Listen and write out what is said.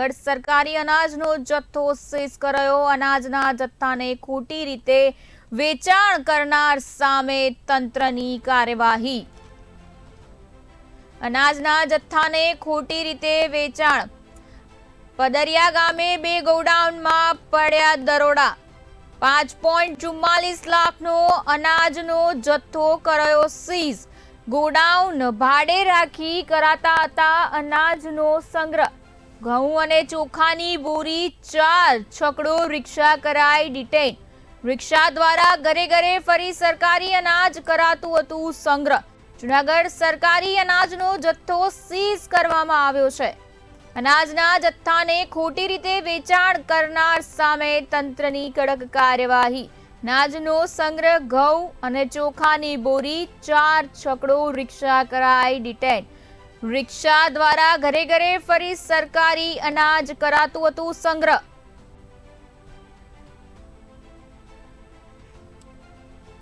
જુનાગઢ સરકારી અનાજનો જથ્થો સીઝ કરાયો. અનાજના જથ્થાને ખોટી રીતે વેચાણ કરનાર સામે તંત્રની કાર્યવાહી. અનાજના જથ્થાને ખોટી રીતે વેચાણ. પદરિયા ગામે બે ગોડાઉનમાં પડ્યા દરોડા. પાંચ પોઈન્ટ ચુમ્માલીસ લાખનો અનાજનો જથ્થો કરાયો સીઝ. ગોડાઉન ભાડે રાખી કરાતા હતા અનાજનો સંગ્રહ. ઘઉં અને ચોખાની બોરી ચાર છકડો રિક્ષા કરાઈ ડિટેન. રિક્ષા દ્વારા ઘરે ઘરે ફરી સરકારી અનાજ કરાતું હતું સંગ્રહ. જુનાગઢ સરકારી અનાજનો જથ્થો સીઝ કરવામાં આવ્યો છે. અનાજના જથ્થાને ખોટી રીતે વેચાણ કરનાર સામે તંત્રની કડક કાર્યવાહી. અનાજનો સંગ્રહ ઘઉં અને ચોખાની બોરી ચાર છકડો રિક્ષા કરાઈ ડિટેન. રિક્ષા દ્વારા ઘરે ઘરે ફરી સરકારી અનાજ કરાતું હતું સંગ્રહ.